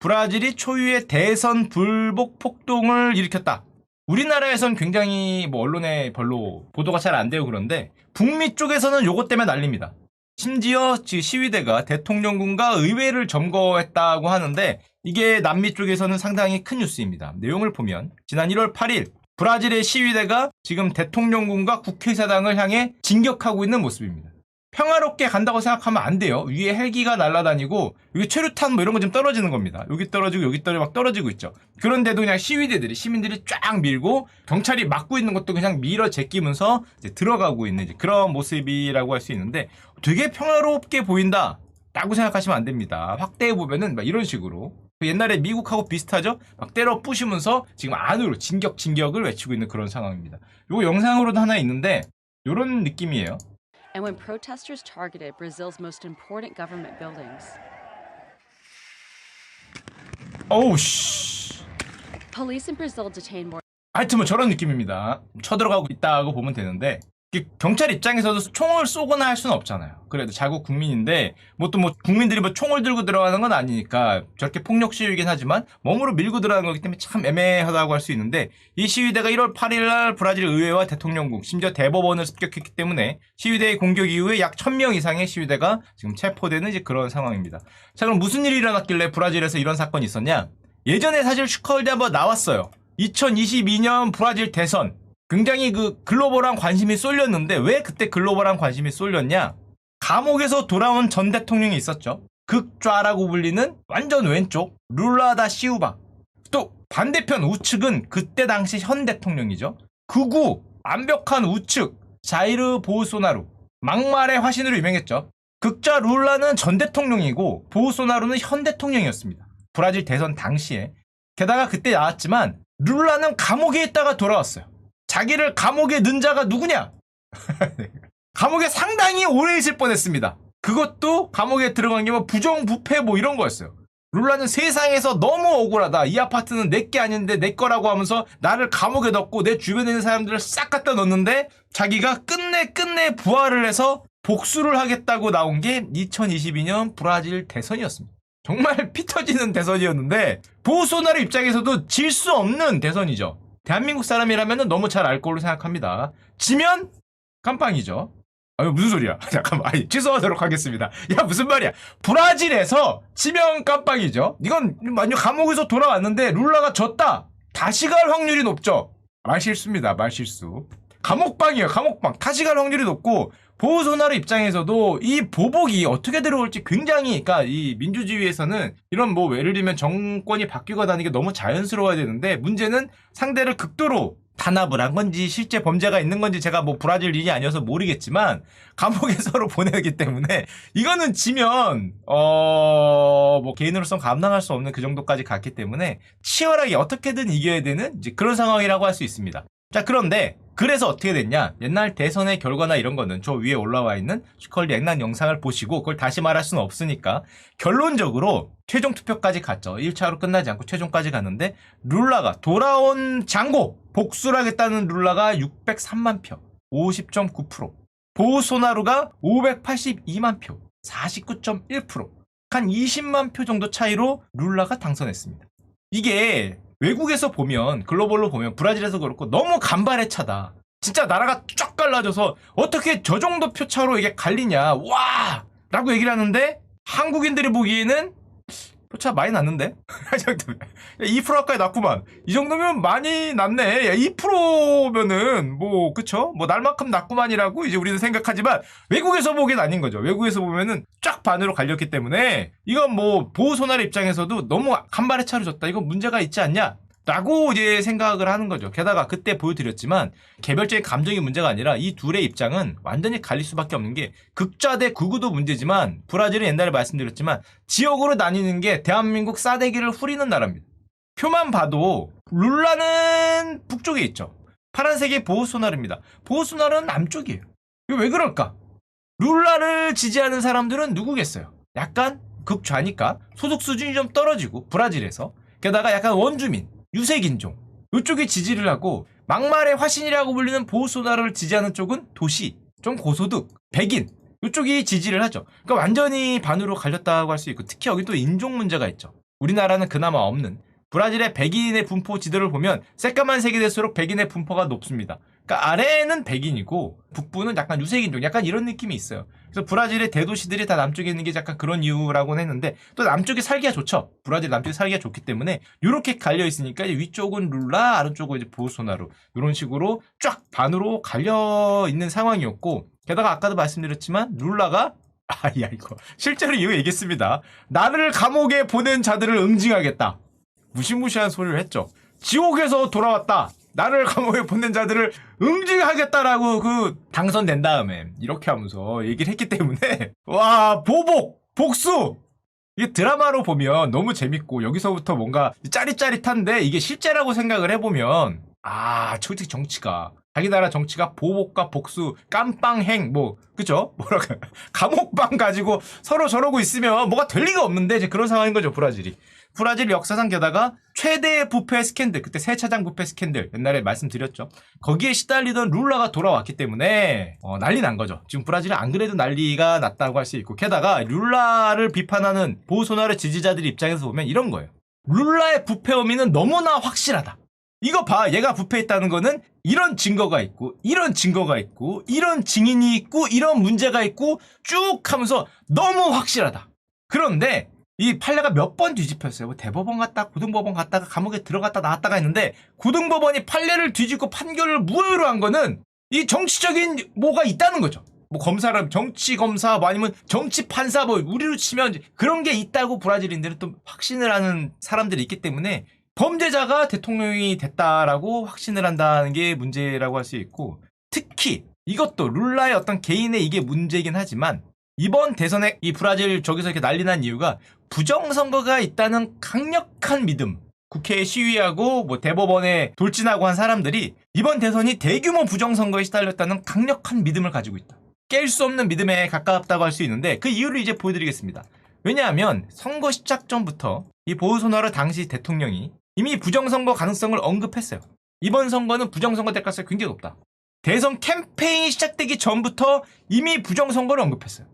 브라질이 초유의 대선 불복 폭동을 일으켰다. 우리나라에선 굉장히 뭐 언론에 별로 보도가 잘 안 되고 그런데 북미 쪽에서는 요것 때문에 난립니다. 심지어 지 시위대가 대통령궁과 의회를 점거했다고 하는데 이게 남미 쪽에서는 상당히 큰 뉴스입니다. 내용을 보면 지난 1월 8일 브라질의 시위대가 지금 대통령궁과 국회의사당을 향해 진격하고 있는 모습입니다. 평화롭게 간다고 생각하면 안 돼요. 위에 헬기가 날아다니고 여기 최루탄 뭐 이런 거 좀 떨어지는 겁니다. 여기 떨어지고 여기 떨어지고 막 떨어지고 있죠. 그런데도 그냥 시위대들이 시민들이 쫙 밀고 경찰이 막고 있는 것도 그냥 밀어 제끼면서 들어가고 있는 그런 모습이라고 할 수 있는데 되게 평화롭게 보인다. 라고 생각하시면 안 됩니다. 확대해 보면은 막 이런 식으로 그 옛날에 미국하고 비슷하죠? 막 때려 부시면서 지금 안으로 진격 진격을 외치고 있는 그런 상황입니다. 요 영상으로도 하나 있는데 요런 느낌이에요. and when protesters targeted Brazil's most important government buildings. 어우 씨. Police in Brazil detained more 하여튼 뭐 저런 느낌입니다. 쳐들어가고 있다고 보면 되는데 이게 경찰 입장에서도 총을 쏘거나 할 수는 없잖아요. 그래도 자국 국민인데 뭐또뭐 국민들이 뭐 총을 들고 들어가는 건 아니니까 저렇게 폭력 시위이긴 하지만 몸으로 밀고 들어가는 거기 때문에 참 애매하다고 할 수 있는데 이 시위대가 1월 8일 날 브라질 의회와 대통령궁 심지어 대법원을 습격했기 때문에 시위대의 공격 이후에 약 1000명 이상의 시위대가 지금 체포되는 그런 상황입니다. 자 그럼 무슨 일이 일어났길래 브라질에서 이런 사건이 있었냐? 예전에 사실 슈컬대 한번 나왔어요. 2022년 브라질 대선 굉장히 그 글로벌한 관심이 쏠렸는데 왜 그때 글로벌한 관심이 쏠렸냐? 감옥에서 돌아온 전 대통령이 있었죠. 극좌라고 불리는 완전 왼쪽 룰라다 시우바. 또 반대편 우측은 그때 당시 현 대통령이죠. 극우 완벽한 우측 자이르 보우소나루 막말의 화신으로 유명했죠. 극좌 룰라는 전 대통령이고 보우소나루는 현 대통령이었습니다. 브라질 대선 당시에 게다가 그때 나왔지만 룰라는 감옥에 있다가 돌아왔어요. 자기를 감옥에 넣은 자가 누구냐? 감옥에 상당히 오래 있을 뻔했습니다. 그것도 감옥에 들어간 게 뭐 부정부패 뭐 이런 거였어요. 룰라는 세상에서 너무 억울하다. 이 아파트는 내 게 아닌데 내 거라고 하면서 나를 감옥에 넣고 내 주변에 있는 사람들을 싹 갖다 넣는데 자기가 끝내 끝내 부활을 해서 복수를 하겠다고 나온 게 2022년 브라질 대선이었습니다. 정말 피 터지는 대선이었는데 보소나루 입장에서도 질 수 없는 대선이죠. 대한민국 사람이라면 너무 잘 알 걸로 생각합니다. 지면 깜빵이죠. 아유 무슨 소리야? 잠깐만 아니, 취소하도록 하겠습니다. 야 무슨 말이야? 브라질에서 지면 깜빵이죠. 이건 만약 감옥에서 돌아왔는데 룰라가 졌다. 다시 갈 확률이 높죠. 말실수입니다. 말실수. 감옥방이에요. 감옥방. 다시 갈 확률이 높고 보호소나루 입장에서도 이 보복이 어떻게 들어올지 굉장히 그러니까 이 민주주의에서는 이런 뭐 예를 들면 정권이 바뀌거나 하는 게 너무 자연스러워야 되는데 문제는 상대를 극도로 탄압을 한 건지 실제 범죄가 있는 건지 제가 뭐 브라질 일이 아니어서 모르겠지만 감옥에 서로 보내기 때문에 이거는 지면 어뭐 개인으로서 감당할 수 없는 그 정도까지 갔기 때문에 치열하게 어떻게든 이겨야 되는 이제 그런 상황이라고 할 수 있습니다. 자 그런데 그래서 어떻게 됐냐? 옛날 대선의 결과나 이런 거는 저 위에 올라와 있는 슈컬리 액난 영상을 보시고 그걸 다시 말할 수는 없으니까 결론적으로 최종 투표까지 갔죠. 1차로 끝나지 않고 최종까지 갔는데 룰라가 돌아온 장고 복수를 하겠다는 룰라가 603만 표 50.9% 보소나루가 582만 표 49.1%한 20만 표 정도 차이로 룰라가 당선했습니다. 이게 외국에서 보면 글로벌로 보면 브라질에서 그렇고 너무 간발의 차다. 진짜 나라가 쫙 갈라져서 어떻게 저 정도 표차로 이게 갈리냐 와 라고 얘기를 하는데 한국인들이 보기에는 표차 많이 났는데? 2% 가까이 났구만. 이 정도면 많이 났네. 2%면은 뭐 그쵸? 뭐 날만큼 났구만이라고 이제 우리는 생각하지만 외국에서 보기엔 아닌 거죠. 외국에서 보면은 쫙 반으로 갈렸기 때문에 이건 뭐 보호소날 입장에서도 너무 간발의 차로 졌다. 이건 문제가 있지 않냐 라고 이제 생각을 하는 거죠. 게다가 그때 보여드렸지만 개별적인 감정이 문제가 아니라 이 둘의 입장은 완전히 갈릴 수밖에 없는 게 극좌 대 극우도 문제지만 브라질은 옛날에 말씀드렸지만 지역으로 나뉘는 게 대한민국 싸대기를 후리는 나라입니다. 표만 봐도 룰라는 북쪽에 있죠. 파란색이 보호소나르입니다. 보호소나르는 남쪽이에요. 왜 그럴까? 룰라를 지지하는 사람들은 누구겠어요? 약간 극좌니까 소득 수준이 좀 떨어지고 브라질에서 게다가 약간 원주민 유색인종 이쪽이 지지를 하고 막말의 화신이라고 불리는 보호소나를 지지하는 쪽은 도시 좀 고소득 백인 이쪽이 지지를 하죠. 그러니까 완전히 반으로 갈렸다고 할 수 있고 특히 여기 또 인종 문제가 있죠. 우리나라는 그나마 없는 브라질의 백인의 분포 지도를 보면 새까만 색이 될수록 백인의 분포가 높습니다. 그러니까 아래는 백인이고 북부는 약간 유색인종 약간 이런 느낌이 있어요. 그래서 브라질의 대도시들이 다 남쪽에 있는 게 약간 그런 이유라고는 했는데 또 남쪽에 살기가 좋죠. 브라질 남쪽에 살기가 좋기 때문에 이렇게 갈려 있으니까 위쪽은 룰라 아래쪽은 이제 보소나루 이런 식으로 쫙 반으로 갈려 있는 상황이었고 게다가 아까도 말씀드렸지만 룰라가 아야 이거 실제로 이거 얘기했습니다. 나를 감옥에 보낸 자들을 응징하겠다. 무시무시한 소리를 했죠. 지옥에서 돌아왔다. 나를 감옥에 보낸 자들을 응징하겠다라고 그 당선된 다음에 이렇게 하면서 얘기를 했기 때문에 와 보복 복수! 이게 드라마로 보면 너무 재밌고 여기서부터 뭔가 짜릿짜릿한데 이게 실제라고 생각을 해보면 아 솔직히 정치가 자기 나라 정치가 보복과 복수 깜빵행 뭐 그죠? 뭐랄까 감옥방 가지고 서로 저러고 있으면 뭐가 될 리가 없는데 이제 그런 상황인 거죠 브라질이 브라질 역사상 게다가 최대 부패 스캔들 그때 세차장 부패 스캔들 옛날에 말씀드렸죠. 거기에 시달리던 룰라가 돌아왔기 때문에 어, 난리 난 거죠. 지금 브라질은 안 그래도 난리가 났다고 할 수 있고 게다가 룰라를 비판하는 보소나르 지지자들 입장에서 보면 이런 거예요. 룰라의 부패 혐의는 너무나 확실하다. 이거 봐. 얘가 부패했다는 거는 이런 증거가 있고 이런 증거가 있고 이런 증인이 있고 이런 문제가 있고 쭉 하면서 너무 확실하다. 그런데 이 판례가 몇 번 뒤집혔어요. 뭐 대법원 갔다 고등법원 갔다가 감옥에 들어갔다 나왔다가 했는데 고등법원이 판례를 뒤집고 판결을 무효로 한 거는 이 정치적인 뭐가 있다는 거죠. 뭐 검사를 정치 검사 뭐 아니면 정치 판사 뭐 우리로 치면 그런 게 있다고 브라질인들은 또 확신을 하는 사람들이 있기 때문에 범죄자가 대통령이 됐다라고 확신을 한다는 게 문제라고 할 수 있고 특히 이것도 룰라의 어떤 개인의 이게 문제이긴 하지만 이번 대선에 이 브라질 저기서 이렇게 난리 난 이유가 부정선거가 있다는 강력한 믿음. 국회에 시위하고 뭐 대법원에 돌진하고 한 사람들이 이번 대선이 대규모 부정선거에 시달렸다는 강력한 믿음을 가지고 있다. 깰 수 없는 믿음에 가깝다고 할 수 있는데 그 이유를 이제 보여드리겠습니다. 왜냐하면 선거 시작 전부터 이 보우소나루 당시 대통령이 이미 부정선거 가능성을 언급했어요. 이번 선거는 부정선거 될 가능성이 굉장히 높다. 대선 캠페인이 시작되기 전부터 이미 부정선거를 언급했어요.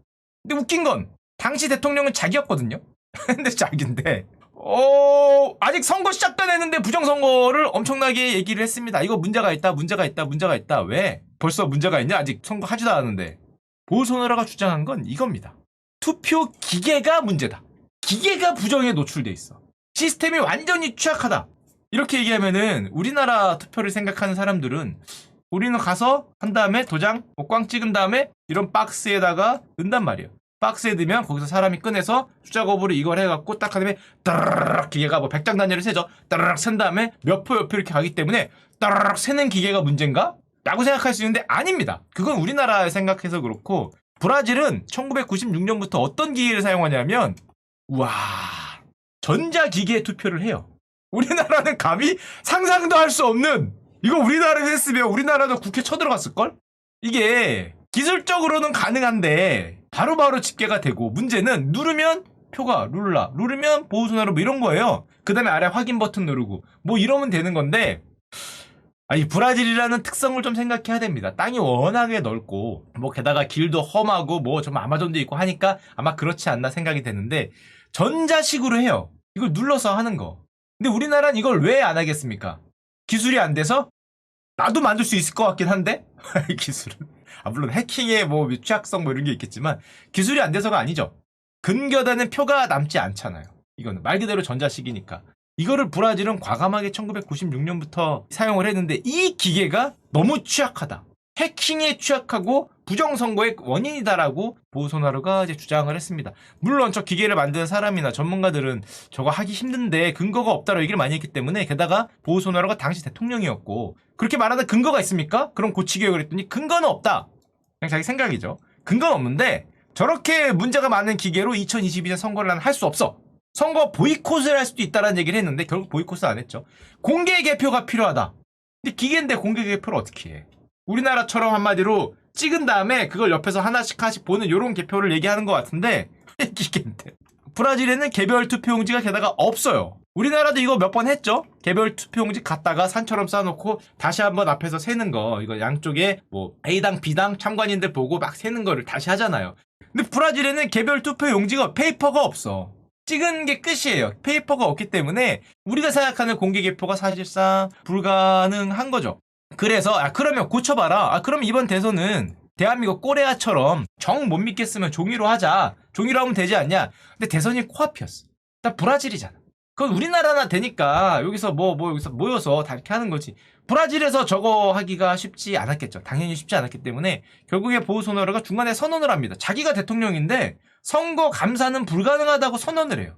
근데 웃긴 건 당시 대통령은 자기였거든요. 근데 자기인데 어 아직 선거 시작도 안 했는데 부정선거를 엄청나게 얘기를 했습니다. 이거 문제가 있다, 문제가 있다, 문제가 있다. 왜? 벌써 문제가 있냐? 아직 선거 하지도 않았는데 보우소나라가 주장한 건 이겁니다. 투표 기계가 문제다. 기계가 부정에 노출돼 있어. 시스템이 완전히 취약하다. 이렇게 얘기하면은 우리나라 투표를 생각하는 사람들은 우리는 가서 한 다음에 도장 뭐꽝 찍은 다음에 이런 박스에다가 넣는단 말이에요. 박스에 넣으면 거기서 사람이 꺼내서 거부를 이걸 해갖고 딱 하면 따르르 기계가 뭐 100장 단위를 세죠. 따르르 센 다음에 몇표몇표 이렇게 가기 때문에 따르르 세는 기계가 문제인가? 라고 생각할 수 있는데 아닙니다. 그건 우리나라 생각해서 그렇고 브라질은 1996년부터 어떤 기계를 사용하냐면 우와 전자기계 투표를 해요. 우리나라는 감히 상상도 할 수 없는 이거 우리나라에서 했으면 우리나라도 국회 쳐들어갔을걸? 이게 기술적으로는 가능한데 바로바로 집계가 되고 문제는 누르면 표가 룰라 누르면 보호소나루 뭐 이런 거예요. 그 다음에 아래 확인 버튼 누르고 뭐 이러면 되는 건데 아, 이 브라질이라는 특성을 좀 생각해야 됩니다. 땅이 워낙에 넓고, 뭐, 게다가 길도 험하고, 뭐, 좀 아마존도 있고 하니까 아마 그렇지 않나 생각이 되는데, 전자식으로 해요. 이걸 눌러서 하는 거. 근데 우리나라는 이걸 왜 안 하겠습니까? 기술이 안 돼서? 나도 만들 수 있을 것 같긴 한데? 이 기술은. 아, 물론 해킹의 뭐, 취약성 뭐 이런 게 있겠지만, 기술이 안 돼서가 아니죠. 근거되는 표가 남지 않잖아요. 이거는 말 그대로 전자식이니까. 이거를 브라질은 과감하게 1996년부터 사용을 했는데 이 기계가 너무 취약하다. 해킹에 취약하고 부정선거의 원인이다라고 보소나루가 이제 주장을 했습니다. 물론 저 기계를 만드는 사람이나 전문가들은 저거 하기 힘든데 근거가 없다라고 얘기를 많이 했기 때문에 게다가 보소나루가 당시 대통령이었고 그렇게 말하는 근거가 있습니까? 그럼 고치기요 그랬더니 근거는 없다. 그냥 자기 생각이죠. 근거는 없는데 저렇게 문제가 많은 기계로 2022년 선거를 난 할 수 없어. 선거 보이콧을 할 수도 있다라는 얘기를 했는데 결국 보이콧을 안 했죠. 공개 개표가 필요하다. 근데 기계인데 공개 개표를 어떻게 해? 우리나라처럼 한마디로 찍은 다음에 그걸 옆에서 하나씩 하나씩 보는 이런 개표를 얘기하는 것 같은데 기계인데. 브라질에는 개별 투표용지가 게다가 없어요. 우리나라도 이거 몇 번 했죠? 개별 투표용지 갖다가 산처럼 쌓아놓고 다시 한번 앞에서 세는 거. 이거 양쪽에 뭐 A당, B당 참관인들 보고 막 세는 거를 다시 하잖아요. 근데 브라질에는 개별 투표용지가 페이퍼가 없어. 찍은 게 끝이에요. 페이퍼가 없기 때문에 우리가 생각하는 공개 개표가 사실상 불가능한 거죠. 그래서 아 그러면 고쳐봐라. 아 그럼 이번 대선은 대한민국 꼬레아처럼 정 못 믿겠으면 종이로 하자. 종이로 하면 되지 않냐? 근데 대선이 코앞이었어. 나 브라질이잖아. 그건 우리나라나 되니까 여기서 뭐뭐 여기서 모여서 다 이렇게 하는 거지. 브라질에서 저거 하기가 쉽지 않았겠죠. 당연히 쉽지 않았기 때문에 결국에 보우소나루가 중간에 선언을 합니다. 자기가 대통령인데 선거 감사는 불가능하다고 선언을 해요.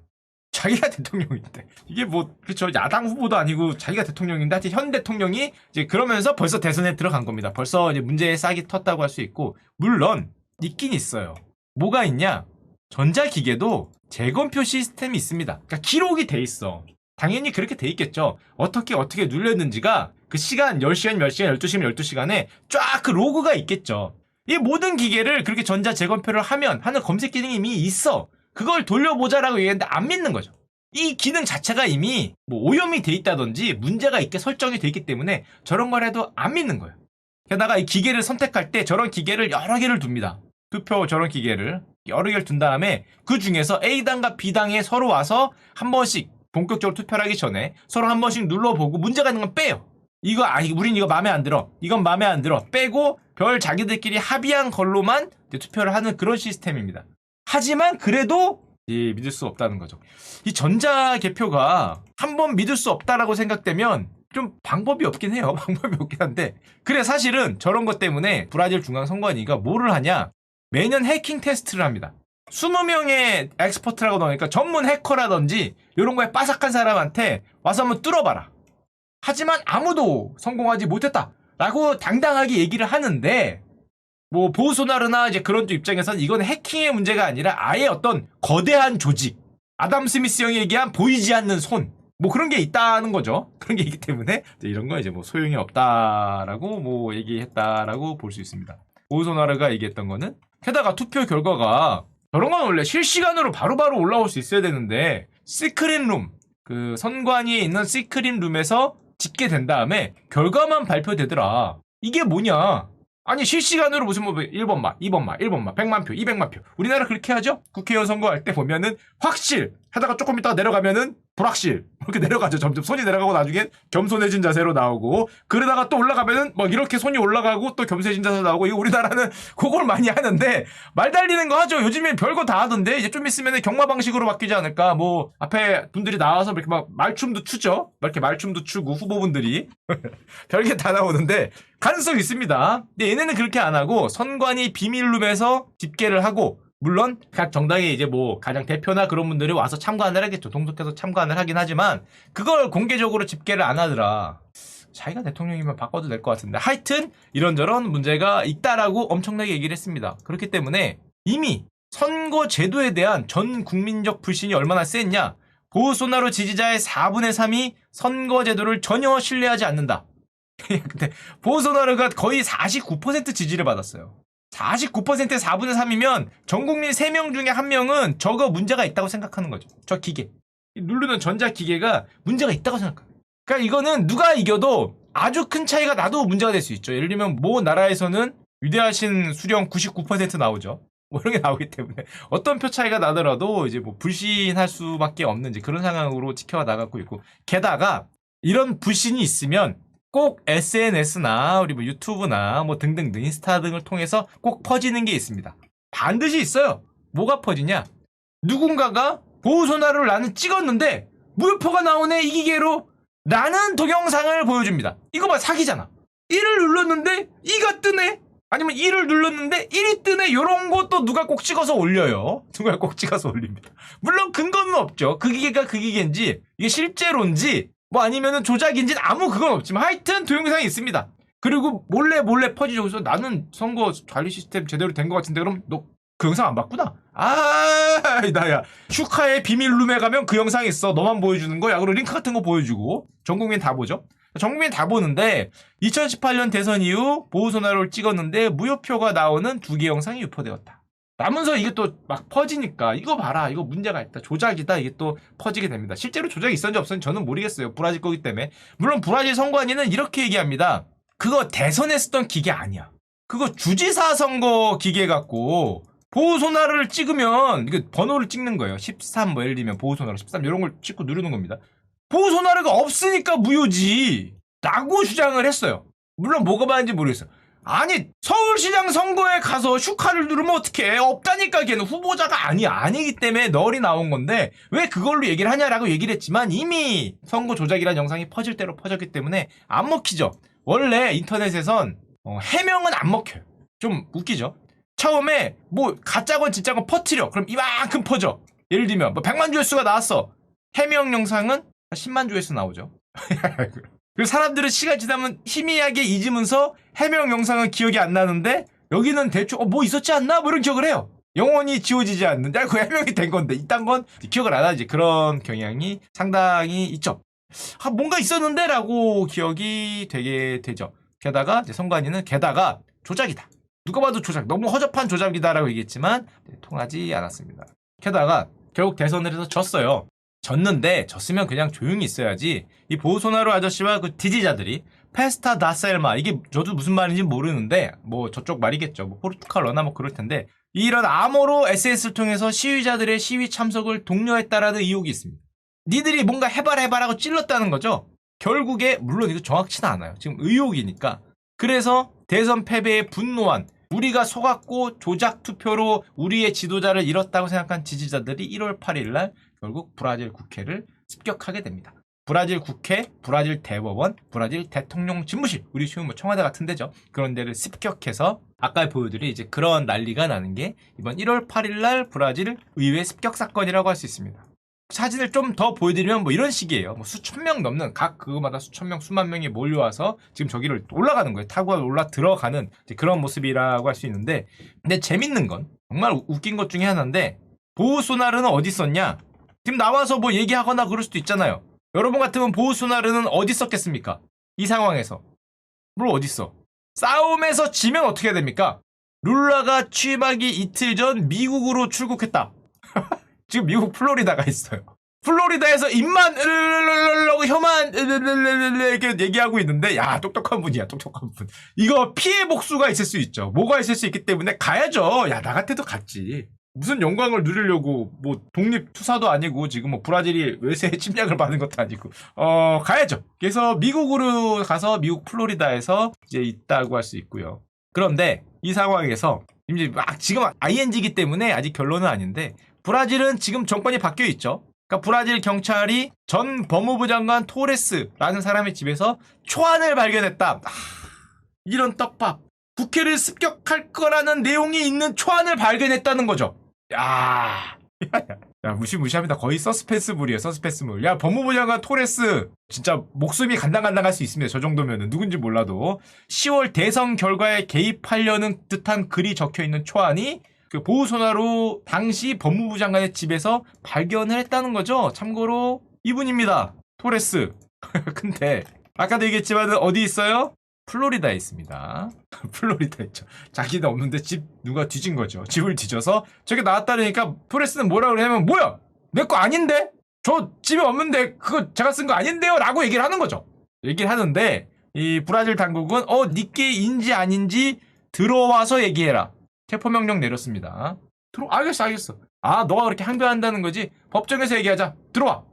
자기가 대통령인데 이게 뭐 그렇죠 야당 후보도 아니고 자기가 대통령인데 하여튼 현 대통령이 이제 그러면서 벌써 대선에 들어간 겁니다. 벌써 이제 문제의 싹이 텄다고 할 수 있고 물론 있긴 있어요. 뭐가 있냐? 전자기계도 재검표 시스템이 있습니다. 그러니까 기록이 돼 있어. 당연히 그렇게 돼 있겠죠. 어떻게 어떻게 눌렸는지가 그 시간 10시간 몇 시간 12시간 12시간에 쫙 그 로그가 있겠죠. 이 모든 기계를 그렇게 전자 재검표를 하면 하는 검색 기능이 이미 있어. 그걸 돌려보자라고 얘기했는데 안 믿는 거죠. 이 기능 자체가 이미 뭐 오염이 돼 있다든지 문제가 있게 설정이 돼 있기 때문에 저런 걸 해도 안 믿는 거예요. 게다가 이 기계를 선택할 때 저런 기계를 여러 개를 둡니다. 투표 저런 기계를 여러 개를 둔 다음에 그 중에서 A당과 B당에 서로 와서 한 번씩 본격적으로 투표를 하기 전에 서로 한 번씩 눌러보고 문제가 있는 건 빼요. 이거 아니 우린 이거 마음에 안 들어. 이건 마음에 안 들어. 빼고 별 자기들끼리 합의한 걸로만 투표를 하는 그런 시스템입니다. 하지만 그래도 예, 믿을 수 없다는 거죠. 이 전자 개표가 한 번 믿을 수 없다라고 생각되면 좀 방법이 없긴 해요. 방법이 없긴 한데. 그래 사실은 저런 것 때문에 브라질 중앙선관위가 뭐를 하냐? 매년 해킹 테스트를 합니다. 20명의 엑스퍼트라고 나오니까 전문 해커라든지 이런 거에 빠삭한 사람한테 와서 한번 뚫어봐라. 하지만 아무도 성공하지 못했다. 라고 당당하게 얘기를 하는데 뭐 보소나르나 이제 그런 쪽 입장에서는 이건 해킹의 문제가 아니라 아예 어떤 거대한 조직 아담 스미스 형이 얘기한 보이지 않는 손 뭐 그런 게 있다는 거죠 그런 게 있기 때문에 이런 거 이제 뭐 소용이 없다라고 뭐 얘기했다라고 볼 수 있습니다 보소나르가 얘기했던 거는 게다가 투표 결과가 저런 건 원래 실시간으로 바로 바로 올라올 수 있어야 되는데 시크릿룸 그 선관위에 있는 시크릿룸에서 짓게 된 다음에 결과만 발표되더라 이게 뭐냐 아니 실시간으로 무슨 뭐 1번 마, 2번 마, 1번 마, 100만 표, 200만 표. 우리나라 그렇게 하죠? 국회의원 선거할 때 보면은 확실 하다가 조금 있다가 내려가면은 불확실 이렇게 내려가죠. 점점 손이 내려가고 나중에 겸손해진 자세로 나오고 그러다가 또 올라가면은 막 이렇게 손이 올라가고 또 겸손해진 자세로 나오고 이거 우리나라는 그걸 많이 하는데 말 달리는 거 하죠. 요즘엔 별거 다 하던데 이제 좀 있으면은 경마 방식으로 바뀌지 않을까? 뭐 앞에 분들이 나와서 이렇게 막 말춤도 추죠. 막 이렇게 말춤도 추고 후보분들이 별게 다 나오는데 가능성이 있습니다. 근데 얘네는 그렇게 안 하고 선관위 비밀룸에서 집계를 하고 물론 각 정당의 이제 뭐 가장 대표나 그런 분들이 와서 참관을 하겠죠. 동석해서 참관을 하긴 하지만 그걸 공개적으로 집계를 안 하더라. 자기가 대통령이면 바꿔도 될 것 같은데 하여튼 이런저런 문제가 있다라고 엄청나게 얘기를 했습니다. 그렇기 때문에 이미 선거 제도에 대한 전 국민적 불신이 얼마나 셌냐 보소나로 지지자의 4분의 3이 선거 제도를 전혀 신뢰하지 않는다. 근데 보소나르가 거의 49% 지지를 받았어요. 49%의 4분의 3이면 전 국민 3명 중에 1명은 저거 문제가 있다고 생각하는 거죠. 저 기계. 이 누르는 전자 기계가 문제가 있다고 생각해요. 그러니까 이거는 누가 이겨도 아주 큰 차이가 나도 문제가 될 수 있죠. 예를 들면 모 나라에서는 위대하신 수령 99% 나오죠. 뭐 이런 게 나오기 때문에 어떤 표 차이가 나더라도 이제 뭐 불신할 수밖에 없는 이제 그런 상황으로 지켜 나가고 있고 게다가 이런 불신이 있으면 꼭 SNS나 우리 뭐 유튜브나 뭐 등등등 인스타 등을 통해서 꼭 퍼지는 게 있습니다. 반드시 있어요. 뭐가 퍼지냐? 누군가가 보호소나를 나는 찍었는데 무효표가 나오네 이 기계로 라는 동영상을 보여줍니다. 이거 봐 사기잖아. 1을 눌렀는데 2가 뜨네. 아니면 1을 눌렀는데 1이 뜨네. 요런 것도 누가 꼭 찍어서 올려요. 누가 꼭 찍어서 올립니다. 물론 근거는 없죠. 그 기계가 그 기계인지 이게 실제로인지 뭐 아니면은 조작인지는 아무 그건 없지만 하여튼 동영상이 있습니다. 그리고 몰래 몰래 퍼지죠. 그래서 나는 선거 관리 시스템 제대로 된 것 같은데 그럼 너 그 영상 안 봤구나? 아, 나야. 슈카의 비밀룸에 가면 그 영상 있어. 너만 보여주는 거야. 그리고 링크 같은 거 보여주고. 전 국민 다 보죠? 전 국민 다 보는데 2018년 대선 이후 보호소나로를 찍었는데 무효표가 나오는 두 개 영상이 유포되었다. 라면서 이게 또 막 퍼지니까 이거 봐라 이거 문제가 있다 조작이다 이게 또 퍼지게 됩니다 실제로 조작이 있었는지 없었는지 저는 모르겠어요 브라질 거기 때문에 물론 브라질 선관위는 이렇게 얘기합니다 그거 대선에 쓰던 기계 아니야 그거 주지사 선거 기계 갖고 보호소나를 찍으면 이게 번호를 찍는 거예요. 13 뭐 예를 들면 보호소나로 13 이런 걸 찍고 누르는 겁니다. 보호소나가 없으니까 무효지. 라고 주장을 했어요. 물론 뭐가 맞는지 모르겠어요. 아니 서울시장 선거에 가서 슈카를 누르면 어떡해? 없다니까 걔는 후보자가 아니 아니기 때문에 널이 나온 건데 왜 그걸로 얘기를 하냐라고 얘기를 했지만 이미 선거 조작이라는 영상이 퍼질 대로 퍼졌기 때문에 안 먹히죠. 원래 인터넷에선 어, 해명은 안 먹혀요. 좀 웃기죠? 처음에 뭐 가짜건 진짜건 퍼트려. 그럼 이만큼 퍼져. 예를 들면 뭐 100만 조회수가 나왔어. 해명 영상은 한 10만 조회수 나오죠 그리고 사람들은 시간 지나면 희미하게 잊으면서 해명 영상은 기억이 안 나는데 여기는 대충 어, 뭐 있었지 않나? 뭐 이런 기억을 해요. 영원히 지워지지 않는. 야, 그 해명이 된 건데 이딴 건 기억을 안 하지. 그런 경향이 상당히 있죠. 아, 뭔가 있었는데? 라고 기억이 되게 되죠. 게다가 성관이는 게다가 조작이다. 누가 봐도 조작. 너무 허접한 조작이다라고 얘기했지만 네, 통하지 않았습니다. 게다가 결국 대선을 해서 졌어요. 졌는데 졌으면 그냥 조용히 있어야지. 이 보소나루 아저씨와 그 지지자들이 페스타 다셀마 이게 저도 무슨 말인지 모르는데 뭐 저쪽 말이겠죠. 뭐 포르투갈어나 뭐 그럴 텐데 이런 암호로 SNS를 통해서 시위자들의 시위 참석을 독려했다라는 의혹이 있습니다. 니들이 뭔가 해봐라 해봐라고 찔렀다는 거죠? 결국에 물론 이거 정확치는 않아요. 지금 의혹이니까. 그래서 대선 패배에 분노한 우리가 속았고 조작 투표로 우리의 지도자를 잃었다고 생각한 지지자들이 1월 8일 날 결국 브라질 국회를 습격하게 됩니다. 브라질 국회, 브라질 대법원, 브라질 대통령 집무실, 우리 쉬운 뭐 청와대 같은 데죠. 그런 데를 습격해서 아까 보여드린 이제 그런 난리가 나는 게 이번 1월 8일 날 브라질 의회 습격 사건이라고 할 수 있습니다. 사진을 좀 더 보여드리면 뭐 이런 식이에요. 뭐 수천 명 넘는 각 그거마다 수천 명, 수만 명이 몰려와서 지금 저기를 올라가는 거예요. 타고 올라 들어가는 그런 모습이라고 할 수 있는데, 근데 재밌는 건 정말 우- 웃긴 것 중에 하나인데 보호 소나르는 어디 있었냐? 지금 나와서 뭐 얘기하거나 그럴 수도 있잖아요. 여러분 같으면 보호 소나르는 어디 있었겠습니까? 이 상황에서 물 어디 있어? 싸움에서 지면 어떻게 해야 됩니까? 룰라가 취임하기 이틀 전 미국으로 출국했다. 지금 미국 플로리다가 있어요. 플로리다에서 입만 으르르르르르 혀만 으르르르르 이렇게 얘기하고 있는데 야 똑똑한 분이야 똑똑한 분. 이거 피해 복수가 있을 수 있죠. 뭐가 있을 수 있기 때문에 가야죠. 야 나 같아도 갔지. 무슨 영광을 누리려고 뭐 독립 투사도 아니고 지금 뭐 브라질이 외세 침략을 받은 것도 아니고 어 가야죠. 그래서 미국으로 가서 미국 플로리다에서 이제 있다고 할 수 있고요. 그런데 이 상황에서 이제 막 지금 ING이기 때문에 아직 결론은 아닌데 브라질은 지금 정권이 바뀌어 있죠. 그러니까 브라질 경찰이 전 법무부 장관 토레스라는 사람의 집에서 초안을 발견했다. 아, 이런 떡밥. 국회를 습격할 거라는 내용이 있는 초안을 발견했다는 거죠. 야. 야, 무시무시합니다. 거의 서스펜스물이에요, 서스펜스물. 야, 법무부 장관 토레스. 진짜 목숨이 간당간당할 수 있습니다. 저 정도면은. 누군지 몰라도. 10월 대선 결과에 개입하려는 듯한 글이 적혀 있는 초안이 그 보호소나로 당시 법무부 장관의 집에서 발견을 했다는 거죠. 참고로 이분입니다. 토레스. 근데 아까도 얘기했지만 어디 있어요? 플로리다에 있습니다. 플로리다 있죠. 자기는 없는데 집 누가 뒤진 거죠. 집을 뒤져서 저게 나왔다니까 토레스는 뭐라 그러냐면 뭐야? 내 거 아닌데? 저 집에 없는데 그거 제가 쓴 거 아닌데요? 라고 얘기를 하는 거죠. 얘기를 하는데 이 브라질 당국은 어 니께인지 아닌지 들어와서 얘기해라. 체포 명령 내렸습니다. 들어 알겠어 알겠어. 아 너가 그렇게 항변한다는 거지. 법정에서 얘기하자. 들어와.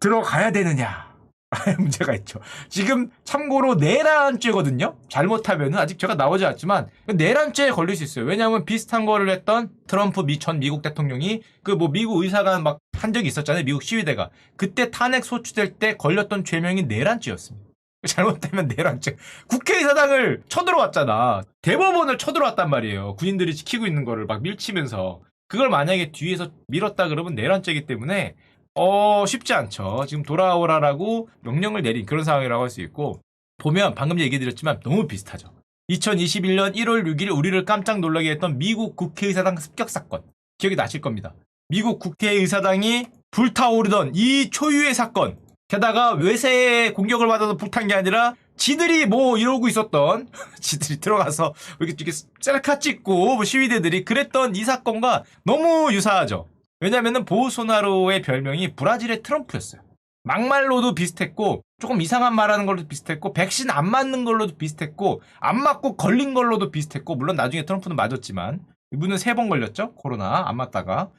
들어가야 되느냐? 문제가 있죠. 지금 참고로 내란죄거든요. 잘못하면은 아직 제가 나오지 않았지만 내란죄에 걸릴 수 있어요. 왜냐하면 비슷한 거를 했던 트럼프 미 전 미국 대통령이 그 뭐 미국 의사관 막한 적이 있었잖아요. 미국 시위대가 그때 탄핵 소추될 때 걸렸던 죄명이 내란죄였습니다. 잘못되면 내란죄. 국회의사당을 쳐들어왔잖아. 대법원을 쳐들어왔단 말이에요. 군인들이 지키고 있는 거를 막 밀치면서. 그걸 만약에 뒤에서 밀었다 그러면 내란죄이기 때문에 어 쉽지 않죠. 지금 돌아오라라고 명령을 내린 그런 상황이라고 할 수 있고 보면 방금 얘기 드렸지만 너무 비슷하죠. 2021년 1월 6일 우리를 깜짝 놀라게 했던 미국 국회의사당 습격 사건 기억이 나실 겁니다. 미국 국회의사당이 불타오르던 이 초유의 사건 게다가 외세의 공격을 받아서 불탄 게 아니라 지들이 뭐 이러고 있었던 지들이 들어가서 이렇게 이렇게 셀카 찍고 뭐 시위대들이 그랬던 이 사건과 너무 유사하죠. 왜냐면은 보소나로의 별명이 브라질의 트럼프였어요. 막말로도 비슷했고 조금 이상한 말하는 걸로도 비슷했고 백신 안 맞는 걸로도 비슷했고 안 맞고 걸린 걸로도 비슷했고 물론 나중에 트럼프는 맞았지만 이분은 세 번 걸렸죠 코로나 안 맞다가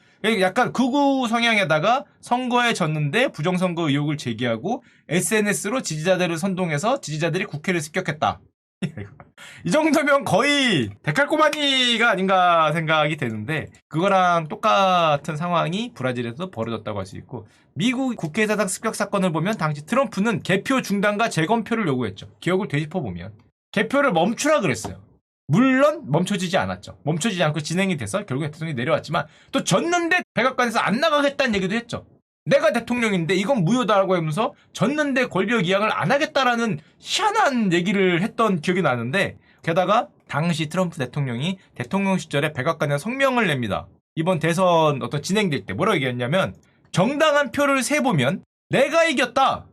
약간 극우 성향에다가 선거에 졌는데 부정선거 의혹을 제기하고 SNS로 지지자들을 선동해서 지지자들이 국회를 습격했다. 이 정도면 거의 데칼코마니가 아닌가 생각이 되는데 그거랑 똑같은 상황이 브라질에서 벌어졌다고 할 수 있고 미국 국회의사당 습격 사건을 보면 당시 트럼프는 개표 중단과 재검표를 요구했죠. 기억을 되짚어 보면 개표를 멈추라 그랬어요. 물론 멈춰지지 않았죠. 멈춰지지 않고 진행이 돼서 결국에 대통령이 내려왔지만 또 졌는데 백악관에서 안 나가겠다는 얘기도 했죠. 내가 대통령인데 이건 무효다라고 하면서 졌는데 권력 이양을 안 하겠다라는 희한한 얘기를 했던 기억이 나는데 게다가 당시 트럼프 대통령이 대통령 시절에 백악관에 성명을 냅니다. 이번 대선 어떤 진행될 때 뭐라고 얘기했냐면 정당한 표를 세보면 내가 이겼다.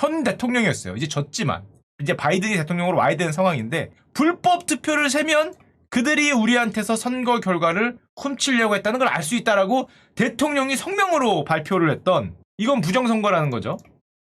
현 대통령이었어요. 이제 졌지만 이제 바이든이 대통령으로 와야 되는 상황인데 불법 투표를 세면 그들이 우리한테서 선거 결과를 훔치려고 했다는 걸 알 수 있다라고 대통령이 성명으로 발표를 했던 이건 부정선거라는 거죠.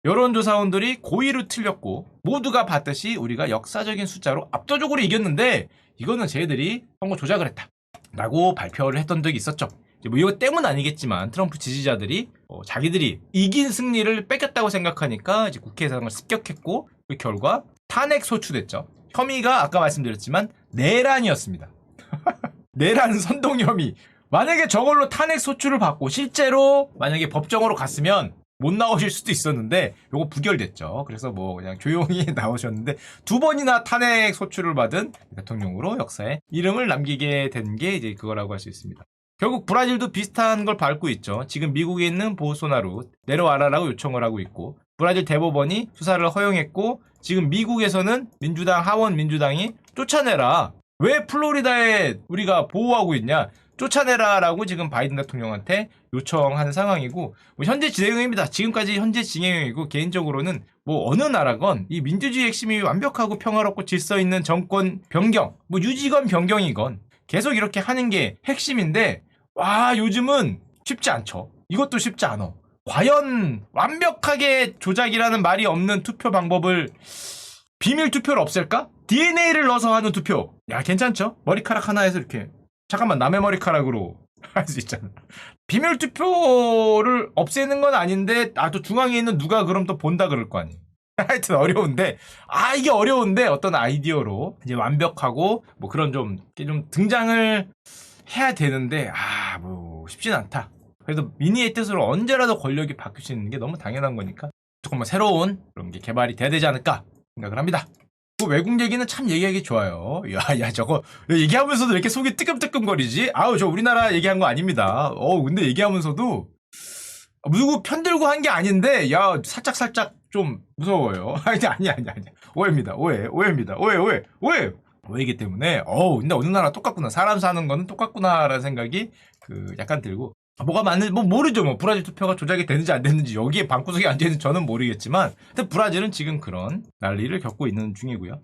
여론조사원들이 고의로 틀렸고 모두가 봤듯이 우리가 역사적인 숫자로 압도적으로 이겼는데 이거는 쟤들이 선거 조작을 했다. 라고 발표를 했던 적이 있었죠. 뭐 이거 때문 아니겠지만 트럼프 지지자들이 어, 자기들이 이긴 승리를 뺏겼다고 생각하니까 이제 국회의사당을 습격했고 그 결과 탄핵 소추됐죠. 혐의가 아까 말씀드렸지만 내란이었습니다. 내란 선동 혐의. 만약에 저걸로 탄핵 소추를 받고 실제로 만약에 법정으로 갔으면 못 나오실 수도 있었는데 요거 부결됐죠. 그래서 뭐 그냥 조용히 나오셨는데 두 번이나 탄핵 소추를 받은 대통령으로 역사에 이름을 남기게 된 게 이제 그거라고 할 수 있습니다. 결국 브라질도 비슷한 걸 밟고 있죠. 지금 미국에 있는 보소나루 내려와라라고 요청을 하고 있고 브라질 대법원이 수사를 허용했고 지금 미국에서는 민주당 하원 민주당이 쫓아내라. 왜 플로리다에 우리가 보호하고 있냐? 쫓아내라라고 지금 바이든 대통령한테 요청하는 상황이고 뭐 현재 진행형입니다. 지금까지 현재 진행형이고 개인적으로는 뭐 어느 나라건 이 민주주의 핵심이 완벽하고 평화롭고 질서 있는 정권 변경, 뭐 유지건 변경이건 계속 이렇게 하는 게 핵심인데 와 요즘은 쉽지 않죠. 이것도 쉽지 않아. 과연 완벽하게 조작이라는 말이 없는 투표 방법을 비밀 투표를 없앨까? DNA를 넣어서 하는 투표. 야 괜찮죠? 머리카락 하나에서 이렇게 잠깐만 남의 머리카락으로 할 수 있잖아. 비밀 투표를 없애는 건 아닌데 아 또 중앙에 있는 누가 그럼 또 본다 그럴 거 아니에요. 하여튼 어려운데 아 이게 어려운데 어떤 아이디어로 이제 완벽하고 뭐 그런 좀, 좀 등장을 해야 되는데 아 뭐 쉽진 않다. 그래도 미니의 뜻으로 언제라도 권력이 바뀔 수 있는 게 너무 당연한 거니까 조금 뭐 새로운 그런 게 개발이 돼야 되지 않을까 생각을 합니다. 그 외국 얘기는 참 얘기하기 좋아요. 야, 야, 저거 얘기하면서도 왜 이렇게 속이 뜨끔뜨끔거리지? 아우, 저 우리나라 얘기한 거 아닙니다. 어, 근데 얘기하면서도 누구 편들고 한 게 아닌데, 야, 살짝 살짝 좀 무서워요. 아니, 아니, 아니, 아니. 오해입니다. 오해, 오해입니다. 오해, 오해, 오해. 오해이기 때문에, 어우, 근데 어느 나라 똑같구나. 사람 사는 거는 똑같구나라는 생각이 그 약간 들고. 아, 뭐가 맞는지 뭐 모르죠. 뭐 브라질 투표가 조작이 됐는지 안 됐는지 여기에 방구석에 앉아있는 저는 모르겠지만 근데 브라질은 지금 그런 난리를 겪고 있는 중이고요